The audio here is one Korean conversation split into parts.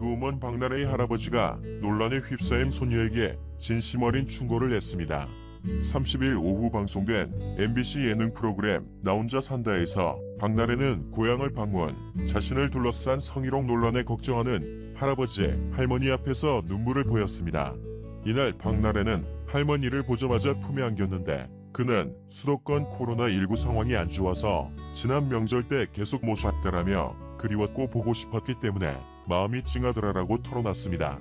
개그우먼 박나래의 할아버지가 논란에 휩싸인 소녀에게 진심 어린 충고를 했습니다. 30일 오후 방송된 MBC 예능 프로그램 나 혼자 산다에서 박나래는 고향을 방문, 자신을 둘러싼 성희롱 논란에 걱정하는 할아버지, 할머니 앞에서 눈물을 보였습니다. 이날 박나래는 할머니를 보자마자 품에 안겼는데 그는 수도권 코로나19 상황이 안 좋아서 지난 명절 때 계속 못 왔더라며 그리웠고 보고 싶었기 때문에 마음이 찡하더라라고 털어놨습니다.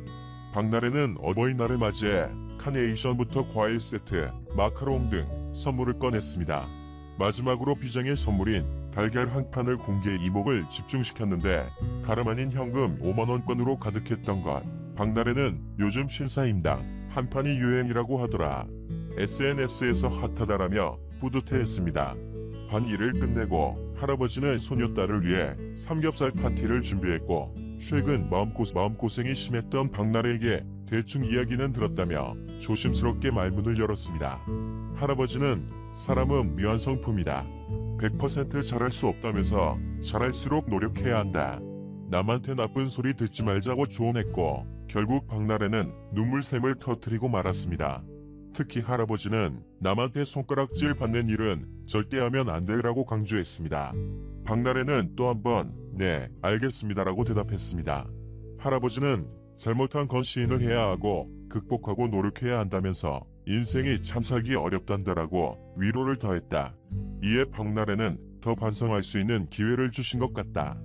박나래는 어버이날을 맞이해 카네이션부터 과일 세트, 마카롱 등 선물을 꺼냈습니다. 마지막으로 비장의 선물인 달걀 한 판을 공개 이목을 집중시켰는데 다름 아닌 현금 5만원권으로 가득했던 것. 박나래는 요즘 신사임당 한 판이 유행이라고 하더라. SNS에서 핫하다라며 뿌듯해했습니다. 반 일을 끝내고 할아버지는 소녀딸을 위해 삼겹살 파티를 준비했고 최근 마음고, 마음고생이 심했던 박나래에게 대충 이야기는 들었다며 조심스럽게 말문을 열었습니다. 할아버지는 사람은 묘한 성품이다. 100% 잘할 수 없다면서 잘할수록 노력해야 한다. 남한테 나쁜 소리 듣지 말자고 조언했고 결국 박나래는 눈물샘을 터뜨리고 말았습니다. 특히 할아버지는 남한테 손가락질 받는 일은 절대 하면 안 되라고 강조했습니다. 박나래는 또 한 번 네, 알겠습니다라고 대답했습니다. 할아버지는 잘못한 건 시인을 해야 하고 극복하고 노력해야 한다면서 인생이 참 살기 어렵단다라고 위로를 더했다. 이에 박나래는 더 반성할 수 있는 기회를 주신 것 같다.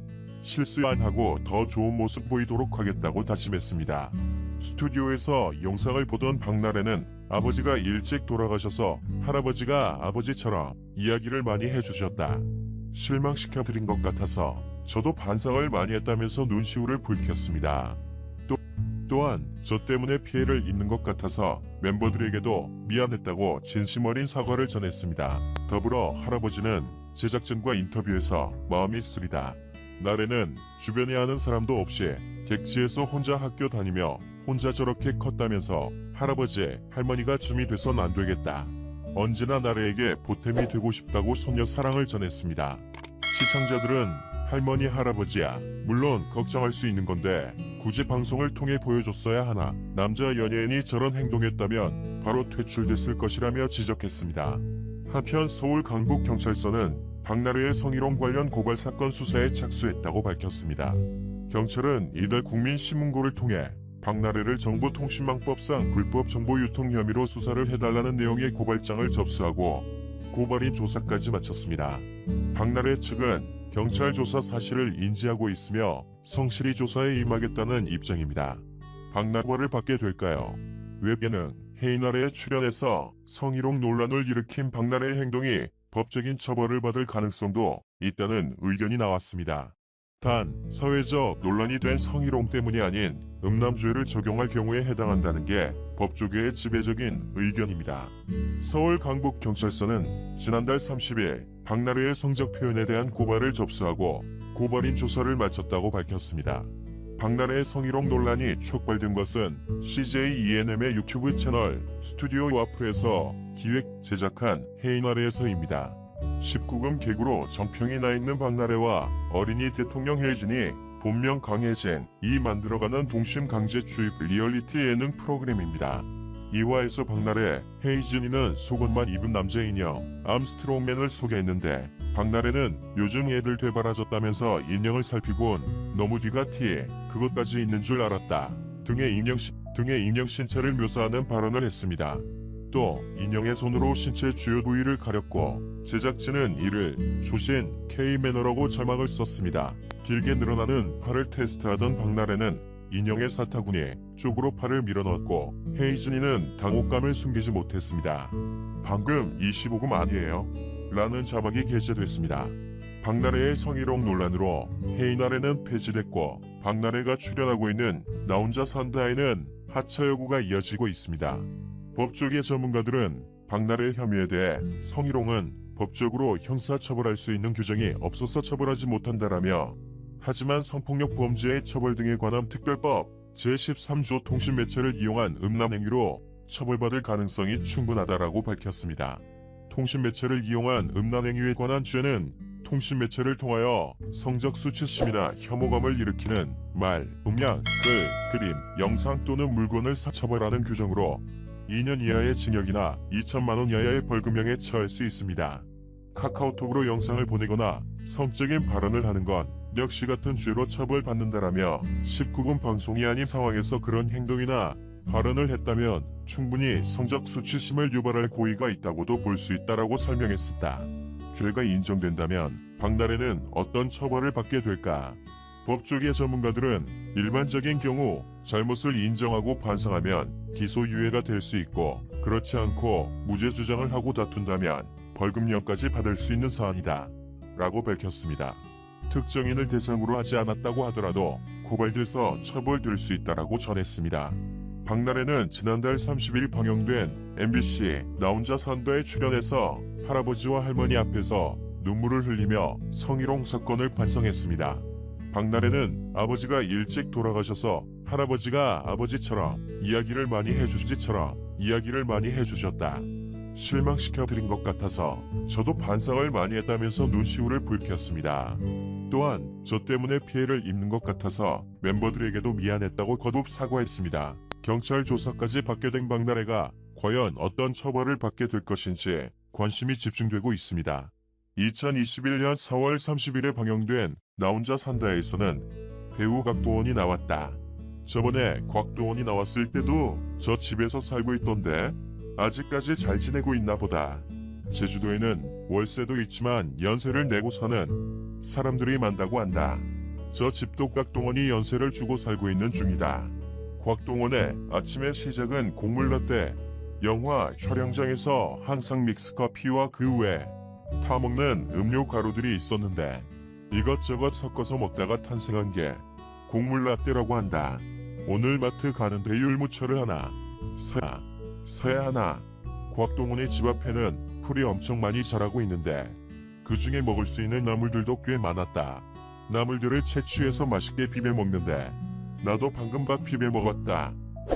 실수 안 하고 더 좋은 모습 보이도록 하겠다고 다짐했습니다. 스튜디오에서 영상을 보던 박나래는 아버지가 일찍 돌아가셔서 할아버지가 아버지처럼 이야기를 많이 해주셨다. 실망시켜드린 것 같아서 저도 반성을 많이 했다면서 눈시울을 붉혔습니다. 또, 또한 저 때문에 피해를 입는 것 같아서 멤버들에게도 미안했다고 진심 어린 사과를 전했습니다. 더불어 할아버지는 제작진과 인터뷰에서 마음이 쓰리다. 나래는 주변에 아는 사람도 없이 객지에서 혼자 학교 다니며 혼자 저렇게 컸다면서 할아버지, 할머니가 쯤이 돼선 안 되겠다. 언제나 나래에게 보탬이 되고 싶다고 소녀 사랑을 전했습니다. 시청자들은 할머니, 할아버지야. 물론 걱정할 수 있는 건데 굳이 방송을 통해 보여줬어야 하나. 남자 연예인이 저런 행동했다면 바로 퇴출됐을 것이라며 지적했습니다. 한편 서울 강북경찰서는 박나래의 성희롱 관련 고발 사건 수사에 착수했다고 밝혔습니다. 경찰은 이달 국민신문고를 통해 박나래를 정보통신망법상 불법 정보 유통 혐의로 수사를 해달라는 내용의 고발장을 접수하고 고발인 조사까지 마쳤습니다. 박나래 측은 경찰 조사 사실을 인지하고 있으며 성실히 조사에 임하겠다는 입장입니다. 박나래를 받게 될까요? 웹예능 헤이나래에 출연해서 성희롱 논란을 일으킨 박나래의 행동이 법적인 처벌을 받을 가능성도 있다는 의견이 나왔습니다. 단 사회적 논란이 된 성희롱 때문이 아닌 음란죄를 적용할 경우에 해당한다는 게 법조계의 지배적인 의견입니다. 서울 강북경찰서는 지난달 30일 박나래의 성적 표현에 대한 고발을 접수하고 고발인 조사를 마쳤다고 밝혔습니다. 박나래의 성희롱 논란이 촉발된 것은 CJ ENM의 유튜브 채널 스튜디오 와프에서 기획 제작한 헤이나래에서입니다. 19금 개구로 정평이 나 있는 박나래와 어린이 대통령 혜진이 본명 강혜진 이 만들어가는 동심 강제 주입 리얼리티 예능 프로그램입니다. 2화에서 박나래, 헤이진이는 속옷만 입은 남자 인형 암스트롱맨을 소개했는데 박나래는 요즘 애들 되바라졌다면서 인형을 살피곤 너무 뒤가 티 그것까지 있는 줄 알았다 등의 인형 시, 등의 인형 신체를 묘사하는 발언을 했습니다. 또 인형의 손으로 신체 주요 부위를 가렸고 제작진은 이를 조신 K-매너라고 자막을 썼습니다. 길게 늘어나는 팔을 테스트하던 박나래는 인형의 사타구니 쪽으로 팔을 밀어넣었고 헤이즈니는 당혹감을 숨기지 못했습니다. 방금 25금 아니에요? 라는 자막이 게재됐습니다. 박나래의 성희롱 논란으로 헤이나래는 폐지됐고 박나래가 출연하고 있는 나 혼자 산다에는 하차 여부가 이어지고 있습니다. 법조계 전문가들은 박나래 혐의에 대해 성희롱은 법적으로 형사처벌할 수 있는 규정이 없어서 처벌하지 못한다라며 하지만 성폭력 범죄의 처벌 등에 관한 특별법 제13조 통신매체를 이용한 음란행위로 처벌받을 가능성이 충분하다라고 밝혔습니다. 통신매체를 이용한 음란행위에 관한 죄는 통신 매체를 통하여 성적 수치심이나 혐오감을 일으키는 말, 음량, 글, 그림, 영상 또는 물건을 사처벌하는 규정으로 2년 이하의 징역이나 2천만 원 이하의 벌금형에 처할 수 있습니다. 카카오톡으로 영상을 보내거나 성적인 발언을 하는 건 역시 같은 죄로 처벌받는다라며 19금 방송이 아닌 상황에서 그런 행동이나 발언을 했다면 충분히 성적 수치심을 유발할 고의가 있다고도 볼 수 있다라고 설명했었다. 죄가 인정된다면 박나래는 어떤 처벌을 받게 될까? 법조계 전문가들은 일반적인 경우 잘못을 인정하고 반성하면 기소유예가 될 수 있고 그렇지 않고 무죄 주장을 하고 다툰다면 벌금형까지 받을 수 있는 사안이다. 라고 밝혔습니다. 특정인을 대상으로 하지 않았다고 하더라도 고발돼서 처벌될 수 있다라고 전했습니다. 박나래는 지난달 30일 방영된 MBC 나 혼자 산다에 출연해서 할아버지와 할머니 앞에서 눈물을 흘리며 성희롱 사건을 반성했습니다. 박나래는 아버지가 일찍 돌아가셔서 할아버지가 아버지처럼 이야기를 많이 해주지처럼 이야기를 많이 해주셨다. 실망시켜드린 것 같아서 저도 반성을 많이 했다면서 눈시울을 붉혔습니다. 또한 저 때문에 피해를 입는 것 같아서 멤버들에게도 미안했다고 거듭 사과했습니다. 경찰 조사까지 받게 된 박나래가 과연 어떤 처벌을 받게 될 것인지 관심이 집중되고 있습니다. 2021년 4월 30일에 방영된 나 혼자 산다에서는 배우 곽도원이 나왔다. 저번에 곽도원이 나왔을 때도 저 집에서 살고 있던데 아직까지 잘 지내고 있나 보다. 제주도에는 월세도 있지만 연세를 내고 사는 사람들이 많다고 한다. 저 집도 곽동원이 연세를 주고 살고 있는 중이다. 곽동원의 아침의 시작은 곡물 라떼. 영화 촬영장에서 항상 믹스커피와 그 외 타먹는 음료 가루들이 있었는데 이것저것 섞어서 먹다가 탄생한 게 곡물 라떼라고 한다. 오늘 마트 가는데 율무차를 하나 사야 사야 하나. 곽동원의 집 앞에는 풀이 엄청 많이 자라고 있는데 그 중에 먹을 수 있는 나물들도 꽤 많았다. 나물들을 채취해서 맛있게 비벼 먹는데 나도 방금 밥 비벼 먹었다.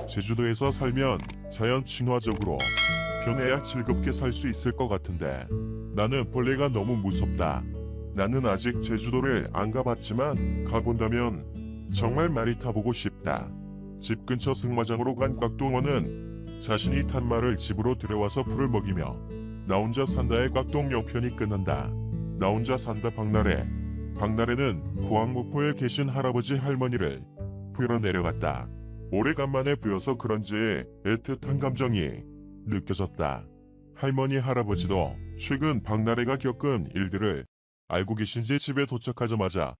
제주도에서 살면 자연 친화적으로 변해야 즐겁게 살 수 있을 것 같은데 나는 벌레가 너무 무섭다. 나는 아직 제주도를 안 가봤지만 가본다면 정말 많이 타보고 싶다. 집 근처 승마장으로 간 곽동원은 자신이 탄 말을 집으로 들여와서 풀을 먹이며 나 혼자 산다의 곽동 영편이 끝난다. 나 혼자 산다 박나래. 박나래는 고항목포에 계신 할아버지 할머니를 부러 내려갔다. 오래간만에 보여서 그런지 애틋한 감정이 느껴졌다. 할머니 할아버지도 최근 박나래가 겪은 일들을 알고 계신지 집에 도착하자마자